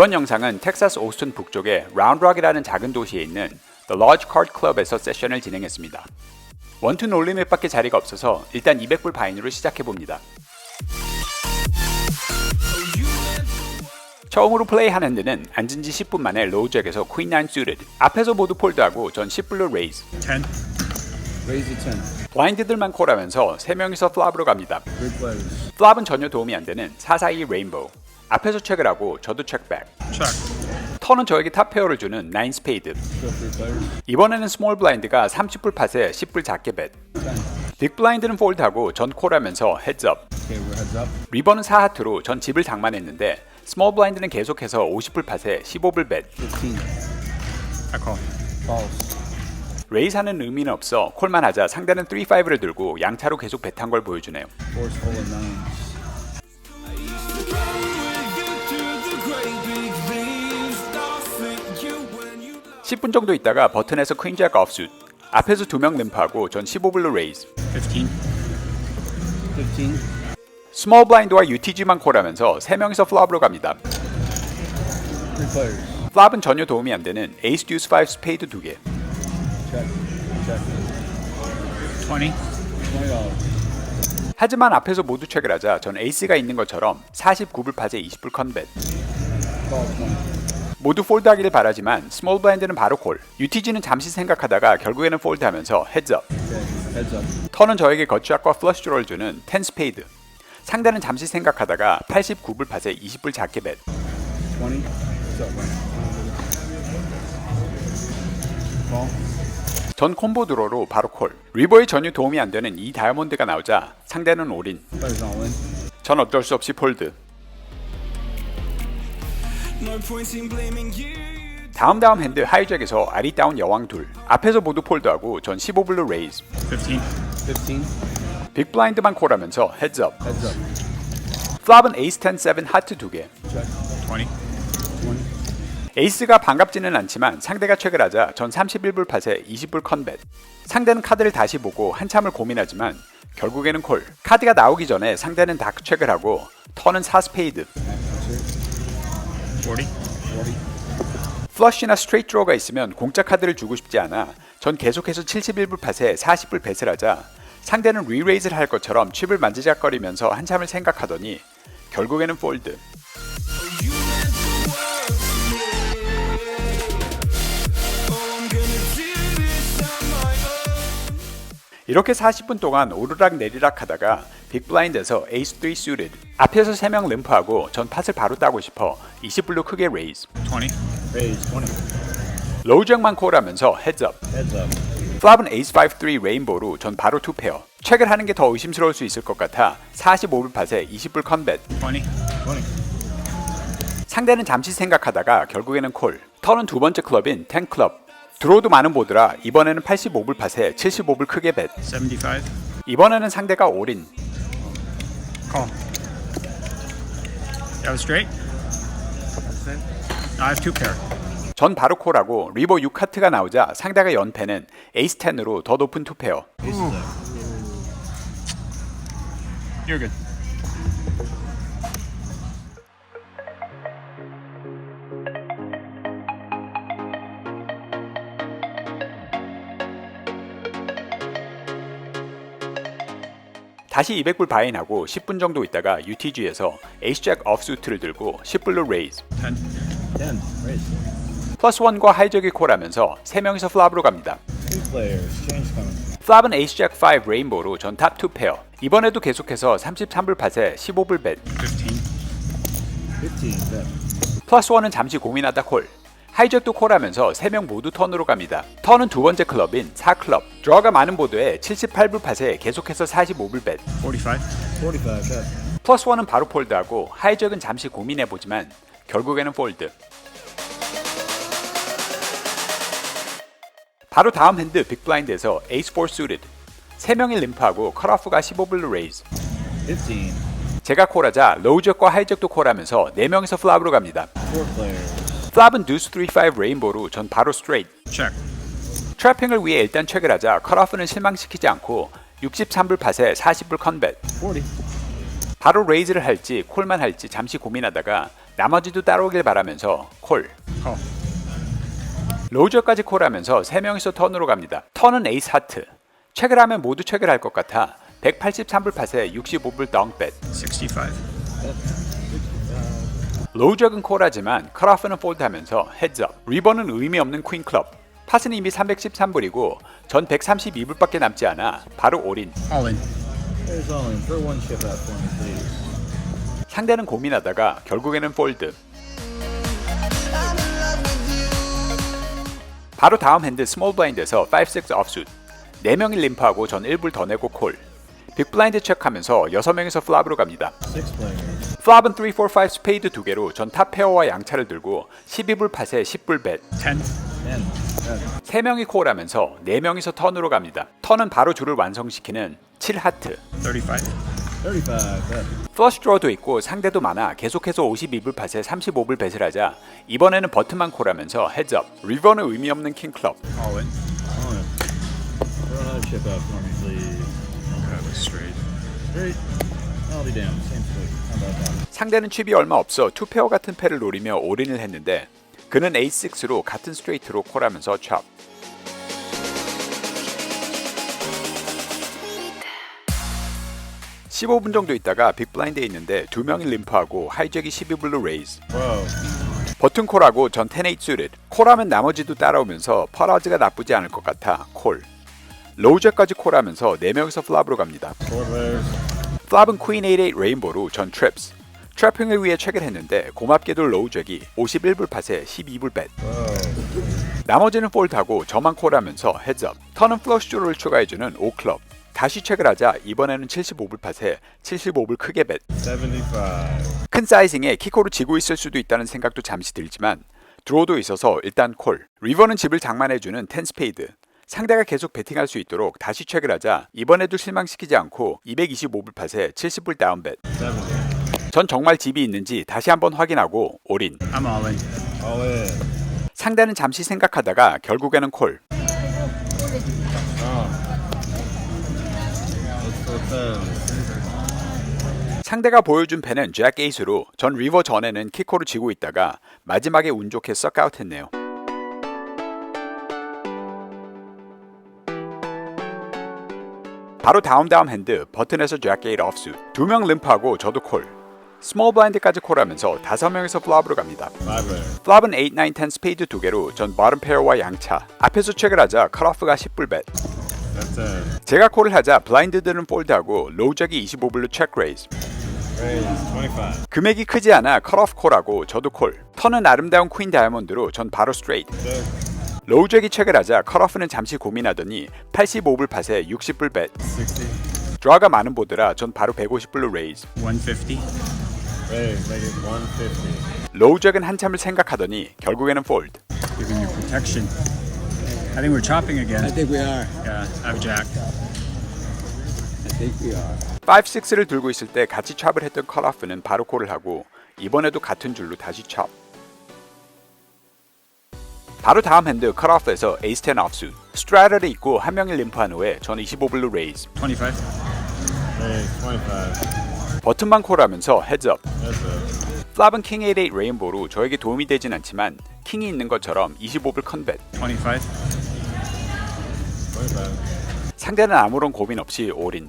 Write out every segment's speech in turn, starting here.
이번 영상은 텍사스 오스틴 북쪽의 라운드락이라는 작은 도시에 있는 The Lodge Card Club에서 세션을 진행했습니다. 원투 놀리맵밖에 자리가 없어서 일단 200불 바인으로 시작해봅니다. 처음으로 플레이한 핸드는 앉은 지 10분 만에 로우잭에서 퀸9 suited 앞에서 모두 폴드하고 전 10불로 레이즈 10. Raise it 10. 블라인드들만 콜하면서 3명이서 플랍으로 갑니다. 플랍은 전혀 도움이 안 되는 442 레인보우 앞에서 체크를 하고 저도 체크백 Check. 턴은 저에게 탑 페어를 주는 9 스페이드. 이번에는 스몰 블라인드가 30불 팟에 10불 작게 벳. 10. 빅 블라인드는 폴드하고 전 콜하면서 헤즈업. 리버는 4하트로 전 집을 장만했는데 스몰 블라인드는 계속해서 50불 팟에 15불 벳. 15. I call. False. 레이사는 의미는 없어 콜만 하자 상대는 3-5를 들고 양차로 계속 벳한 걸 보여주네요. 10분 정도 있다가 버튼에서 퀸잭 offsuit. 앞에서 두 명 램프하고 전 15불로 레이즈. 15. 15. 스몰 블라인드와 UTG만 콜하면서 3명이서 플랍으로 갑니다. 플랍은 전혀 도움이 안 되는 에이스 듀스 5 스페이드 2개. Check. Check. 20. $20. 하지만 앞에서 모두 체크를 하자 전 에이스가 있는 것처럼 49불 팟에 20불 컨벳 Call 20. 모두 폴드하기를 바라지만 스몰 블라인드는 바로 콜 UTG는 잠시 생각하다가 결국에는 폴드하면서 헤즈업. 턴은 저에게 거추악과 플러시 드로를 주는 10 스페이드 상대는 잠시 생각하다가 89불 팟에 20불 작게 벳 20. What's up, man? Call. 전 콤보 드로로 바로 콜 리버의 전혀 도움이 안 되는 이 다이아몬드가 나오자 상대는 올인. 전 어쩔 수 없이 폴드 다음 다음 핸드 하이잭에서 아리 다운 여왕 둘 앞에서 모두 폴드하고 전 15불로 레이즈 15. 15. 빅 블라인드만 콜하면서 헤즈업 up. 플랍은 에이스 10, 7 하트 2개 Check. 20. 20. 에이스가 반갑지는 않지만 상대가 체크를 하자 전 31불 팟에 20불 컨벳 상대는 카드를 다시 보고 한참을 고민하지만 결국에는 콜 카드가 나오기 전에 상대는 다크 체크를 하고 턴은 4 스페이드 40. 40. 플러시나 스트레이트 드로가 있으면 공짜 카드를 주고 싶지 않아 전 계속해서 71불 팟에 40불 벳을 하자 상대는 리레이즈를 할 것처럼 칩을 만지작거리면서 한참을 생각하더니 결국에는 폴드 이렇게 40분 동안 오르락 내리락 하다가 빅블라인드에서 에이스 3 suited 앞에서 3명 램프하고 전 팟을 바로 따고 싶어 20불로 크게 레이즈 20. Raise 20. 로우잭만 콜하면서 헤즈업 up. 플랍은 에이스 5 3 레인보로 전 바로 투페어 체크를 하는 게 더 의심스러울 수 있을 것 같아 45불 팟에 20불 컨벳 20. 20. 상대는 잠시 생각하다가 결국에는 콜 턴은 두 번째 클럽인 10 클럽 드로우도 많은 보드라 이번에는 85불 팟에 75불 크게 벳 75. 이번에는 상대가 올인 Call. That was straight? I have two pair. 전 바로 콜하고 리버 6카트가 나오자 상대가 연패는 에이스 10으로 더 높은 투페어 You're good. 다시 200불 바인하고 10분 정도 있다가 UTG에서 에이스잭 offsuit를 들고 10불로 레이즈 10. 10. Raise. 플러스 원과 하이적이 콜하면서 3명이서 플랍으로 갑니다. 플랍은 에이스 잭 5 레인보우로 전 탑 2 페어. 이번에도 계속해서 33불 팟에 15불 벳. 15. 15 bet. 플러스 원은 잠시 고민하다 콜. 하이잭도 콜하면서 3명 모두 턴으로 갑니다. 턴은 두 번째 클럽인 4클럽. 드러가 많은 보드에 78불 팟에 계속해서 45불 벳. 45. 45 bet. 플러스 원은 바로 폴드하고 하이잭은 잠시 고민해보지만 결국에는 폴드. 바로 다음 핸드 빅블라인드에서 에이스 4 suited. 3명이 림프하고 컷오프가 15불로 레이즈. 15. 제가 콜하자 로우잭과 하이잭도 콜하면서 4명이서 플랍으로 갑니다. 4 players. 플랍은 듀스 3-5 레인보로 전 바로 스트레이트. Check. 트래핑을 위해 일단 체크를 하자 컷오프는 실망시키지 않고 63불 팟에 40불 컨벳. 40. 바로 레이즈를 할지 콜만 할지 잠시 고민하다가 나머지도 따라오길 바라면서 콜. Call. 로저까지 콜하면서 3명이서 턴으로 갑니다. 턴은 에이스 하트. 체크를 하면 모두 체크를 할 것 같아 183불 팟에 65불 덩벳. 65. 로저는 콜하지만 컷오프는 폴드하면서 헤즈업. 리버는 의미 없는 퀸 클럽. 팟은 이미 313불이고 전 132불밖에 남지 않아 바로 올인. All in. There's all in. Throw one chip out for me, please. 상대는 고민하다가 결국에는 폴드. 바로 다음 핸드 스몰 블라인드에서 5-6 offsuit. 4명이 림프하고 전 1불 더 내고 콜. 빅 블라인드 체크하면서 6명에서 플랍으로 갑니다. 6 players. 플랍은 3, 4, 5 스페이드 두 개로 전 탑 페어와 양차를 들고 12불 팟에 10불 벳. 10. 10 bet. 3명이 콜하면서 4명이서 턴으로 갑니다. 턴은 바로 줄을 완성시키는 7하트. 35. 35 bet. 플러시 드로도 있고 상대도 많아 계속해서 52불 팟에 35불 벳을 하자 이번에는 버튼만 콜하면서 헤즈업 리버는 의미 없는 킹클럽 straight. Straight. I'll be damned. Same split. How about that? 상대는 칩이 얼마 없어 투페어 같은 패를 노리며 올인을 했는데 그는 A6로 같은 스트레이트로 콜하면서 찹 15분 정도 있다가 빅블라인드에 있는데 두 명이 림프하고 하이잭이 12불로 레이즈 Whoa. 버튼 콜하고 전 10-8 suited 콜하면 나머지도 따라오면서 퍼라즈가 나쁘지 않을 것 같아 콜 로우잭까지 콜하면서 4명이서 플랍으로 갑니다 4 players. 플랍은 퀸 88 레인보로 전 트랩스 트래핑을 위해 체크를 했는데 고맙게도 로우잭이 51불 팟에 12불 벳 Whoa. 나머지는 폴드하고 저만 콜하면서 헤즈업 턴은 플러시 조를 추가해주는 5클럽 다시 체크를 하자 이번에는 75불 팟에 75불 크게 벳75. 큰 사이징에 키코로 지고 있을 수도 있다는 생각도 잠시 들지만 드로도 있어서 일단 콜 리버는 집을 장만해주는 10 스페이드 상대가 계속 베팅할 수 있도록 다시 체크를 하자 이번에도 실망시키지 않고 225불 팟에 70불 다운벳 70. 전 정말 집이 있는지 다시 한번 확인하고 올인. 상대는 잠시 생각하다가 결국에는 콜. Let's go 10. 상대가 보여준 패는 잭 에이스로 전 리버 전에는 키코로 지고 있다가 마지막에 운 좋게 썩아웃했네요. 바로 다음 다음 핸드 버튼에서 잭 에이트 offsuit 두명 림프하고 저도 콜 스몰 블라인드까지 콜하면서 다섯 명에서 플랍으로 갑니다. 5 players. 플랍은 8, 9, 10 스페이드 두 개로 전 바른 페어와 양차 앞에서 체크를 하자 컷오프가 10불 벳 That's it. 제가 콜을 하자 블라인드들은 폴드하고 로우잭이 25불로 체크 레이즈 Raise. 25. 금액이 크지 않아 컷오프 콜하고 저도 콜 턴은 아름다운 퀸 다이아몬드로 전 바로 스트레이트 6. 로우잭이 체크를 하자 컷오프는 잠시 고민하더니 85불 팟에 60불 벳 60. 드라가 많은 보드라 전 바로 150불로 레이즈 150. Raise. Make it 150. 로우잭은 한참을 생각하더니 결국에는 폴드 Giving you protection. I think we're chopping again. I think we are. Yeah, I've jacked. I think we are. 5, 6를 들고 있을 때 같이 찹을 했던 컷오프는 바로 콜을 하고 이번에도 같은 줄로 다시 찹 바로 다음 핸드 컷오프에서 에이스 10 offsuit 스트라이더를 입고 한 명을 림프한 후에 전 25불로 레이즈 25. Raise. 25. 버튼만 콜하면서 헤즈업. 플랍은 킹 88 레인보로 저에게 도움이 되진 않지만 킹이 있는 것처럼 25불 컨벳 25. 25. 상대는 아무런 고민 없이 올인.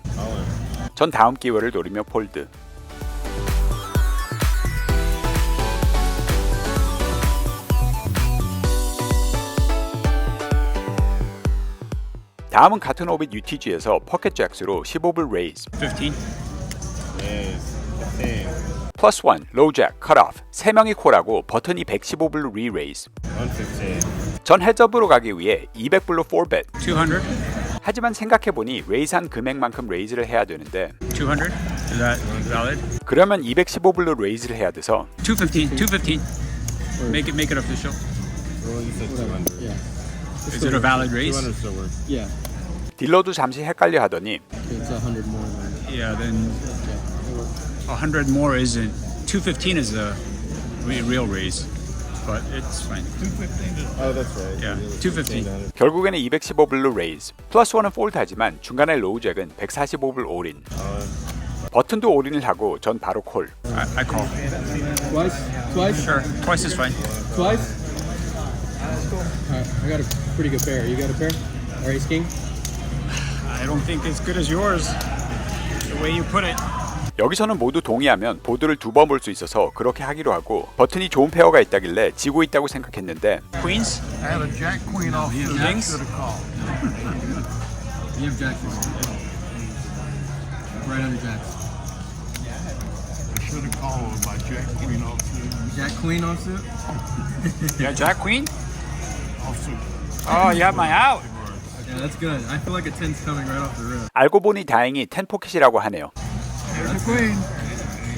전 다음 기회를 노리며 폴드 다음은 같은 오빗 UTG에서 포켓 잭스로 15불 레이즈 15. Yes. 15. 플러스 1 로우 잭 컷오프 3명이 콜하고 버튼이 115불로 리레이즈 115. 전 헤드업으로 가기 위해 200불로 4벳 200. 하지만 생각해보니 레이즈한 금액만큼 레이즈를 해야 되는데 200. Is that valid? 그러면 215불로 레이즈를 해야 돼서 215. 215. Make it make it official. Well, you said 200. Yeah. Is it a valid raise? 200 still works. Yeah. 딜러도 잠시 헷갈려 하더니 It's a hundred more than. Yeah, then Yeah. it works. 100 more isn't. 215 is a re- real raise, but it's fine. Oh, that's right. Yeah, It was 215. 1500. 결국에는 215불로 레이즈 플러스 1은 폴드하지만 중간에 로우 잭은 145불 올인 버튼도 올인을 하고 전 바로 콜 I, I call. Twice. Twice. Sure, twice is fine. Twice. Alright, I got a pretty good pair. You got a pair? Or ace king? I don't think it's good as yours. The way you put it. 여기서는 모두 동의하면 보드를 두 번 볼 수 있어서 그렇게 하기로 하고 버튼이 좋은 페어가 있다길래 지고 있다고 생각했는데 Queens? I have a jack queen off the Kings? to the call. You have jacks. Right under jacks. I should have called my jack queen off the Jack queen offsuit. Yeah, Jack Queen? Offsuit. Oh, you have my out. Yeah, that's good. I feel like a 10's coming right off the rip. 알고 보니 다행히 10 포켓이라고 하네요 There's a queen.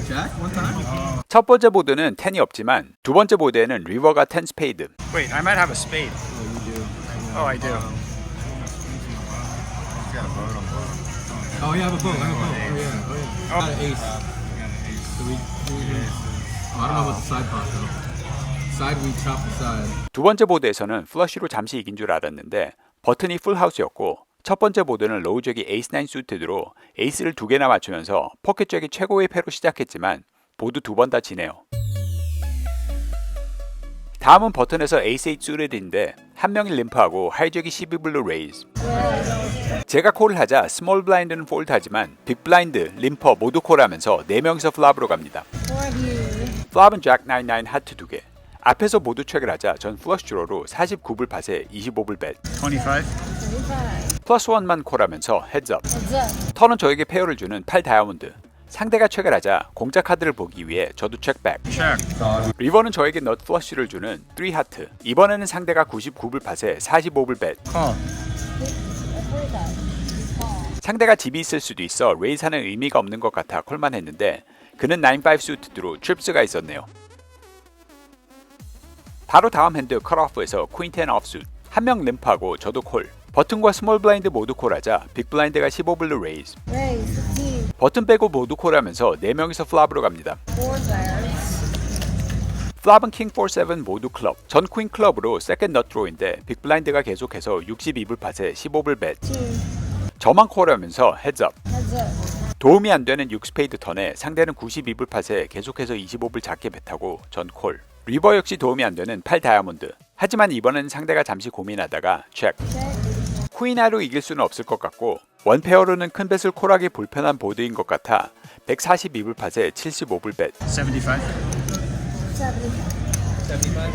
Jack, one time. 첫 번째 보드는 10이 없지만 두 번째 보드에는 리버가 10 스페이드 Wait, I might have a spade. Oh, I do. Oh, you have a boat. I have a boat. Oh, yeah. Oh, yeah. Got an ace. So we, we oh, I don't know about the side pot though. 두 번째 보드에서는 플러시로 잠시 이긴 줄 알았는데 버튼이 풀하우스였고 첫 번째 보드는 로우 잭이 에이스 9 수트드로 에이스를 두 개나 맞추면서 포켓 잭이 최고의 패로 시작했지만 보드 두 번 다 지네요. 다음은 버튼에서 에이스 8 수트인데 한 명이 림프하고 하이잭이 12블루 레이즈 제가 콜을 하자 스몰 블라인드는 폴드하지만 빅 블라인드, 림퍼 모두 콜하면서 4명이서 플랍으로 갑니다. 플랍은 잭99 하트 2개 앞에서 모두 체크를 하자 전 플러시 주로로 49불 팟에 25불 벳 25? 플러스 원만 콜하면서 헤드업 턴은 저에게 페어를 주는 8 다이아몬드 상대가 체크를 하자 공짜 카드를 보기 위해 저도 체크백 Check. 리버는 저에게 넛 플러쉬를 주는 3 하트 이번에는 상대가 99불 팟에 45불 벳. 상대가 집이 있을 수도 있어 레이사는 의미가 없는 것 같아 콜만 했는데 그는 9-5 수트드로 트립스가 있었네요. 바로 다음 핸드 컷오프에서 퀸10 offsuit 한명 림프하고 저도 콜. 버튼과 스몰 블라인드 모두 콜하자 빅 블라인드가 15블루 레이즈 Raise 15, 버튼 빼고 모두 콜하면서 4명이서 플랍으로 갑니다. 플랍은 킹4-7 모두 클럽 전 퀸 클럽으로 세컨드 넛드로인데 빅 블라인드가 계속해서 62불 팟에 15불 벳 저만 콜하면서 up. 도움이 안 되는 6스페이드 턴에 상대는 92불 팟에 계속해서 25불 작게 bet하고 전 콜. 리버 역시 도움이 안 되는 8 다이아몬드. 하지만 이번엔 상대가 잠시 고민하다가 체크. 쿠인하로 이길 수는 없을 것 같고 원페어로는 큰 뱃을 콜하기 불편한 보드인 것 같아 142불 팟에 75불 벳. 75? 75.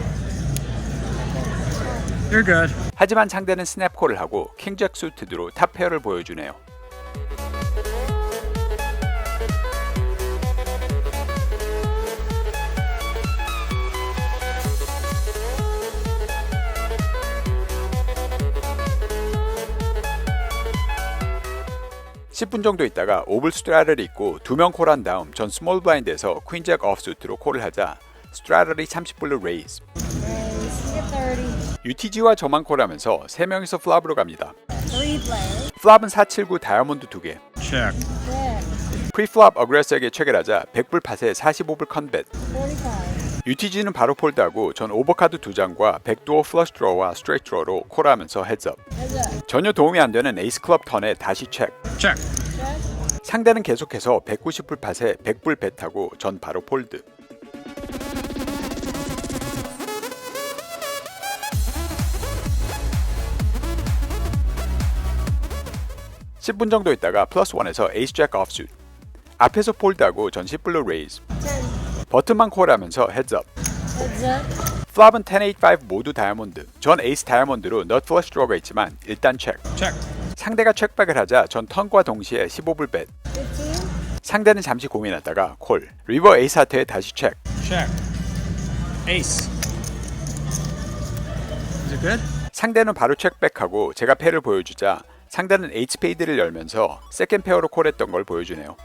You're good. 하지만 상대는 스냅콜을 하고 킹잭 수트드로 탑 페어를 보여주네요. (10분) 정도 있다가 오블 스트라를 입고 두 명 콜한 다음 전 스몰 블라인드에서 퀸잭 offsuit로 콜을 하자 스트라들이 30불로 레이즈 Raise, you get 30. UTG와 저만 콜하면서 3명이서 플랍으로 갑니다. 플랍은 479 다이아몬드 2개. Check. Check. 프리플랍 어그레스에게 체결하자 100불 팟에 45불 컨벳. 45. UTG는 바로 폴드하고 전 오버카드 2장과 백도어 플러시 드로와 스트레이트 드로로 콜하면서 up. 전혀 도움이 안 되는 에이스 클럽 턴에 다시 체크. Check. 상대는 계속해서 190불 팟에 100불 bet하고 전 바로 폴드. (10분) 정도 있다가 플러스 원에서 에이스 잭 offsuit 앞에서 폴드하고 전 10불로 레이즈 10. 버튼만 콜하면서 헤드업 Heads up. 플랍은 10, 8, 5 모두 다이아몬드 전 에이스 다이아몬드로 넛 플러시 드로가 있지만 일단 체크 Check. 상대가 책백을 하자 전 턴과 동시에 15불 bet. 15. 상대는 잠시 고민하다가 콜. 리버 에이스 하트에 다시. Is it good? 상대는 바로 책백하고 제가 패를 보여주자 상대는 H 페이드를 열면서 세컨 페어로 콜했던 걸 보여주네요.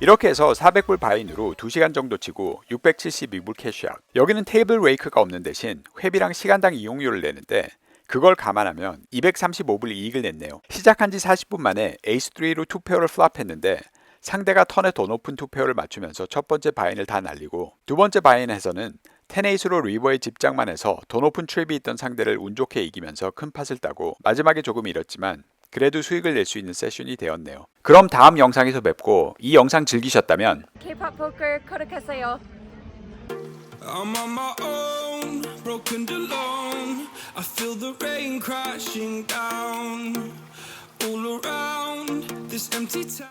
이렇게 해서 400불 바인으로 2시간 정도 치고 672불 캐시아웃. 여기는 테이블 웨이크가 없는 대신 회비랑 시간당 이용료를 내는데 그걸 감안하면 235불 이익을 냈네요. 시작한 지 40분 만에 에이스 3로 투페어를 플랍했는데 상대가 턴에 더 높은 투페어를 맞추면서 첫 번째 바인을 다 날리고 두 번째 바인에서는 테네이스로 리버에 집장만 해서 더 높은 트랩이 있던 상대를 운 좋게 이기면서 큰 팟을 따고 마지막에 조금 잃었지만 그래도 수익을 낼 수 있는 세션이 되었네요. 그럼 다음 영상에서 뵙고 이 영상 즐기셨다면 K-pop poker 구독하세요. I'm on my own, broken and alone. I feel the rain crashing down all around this empty town.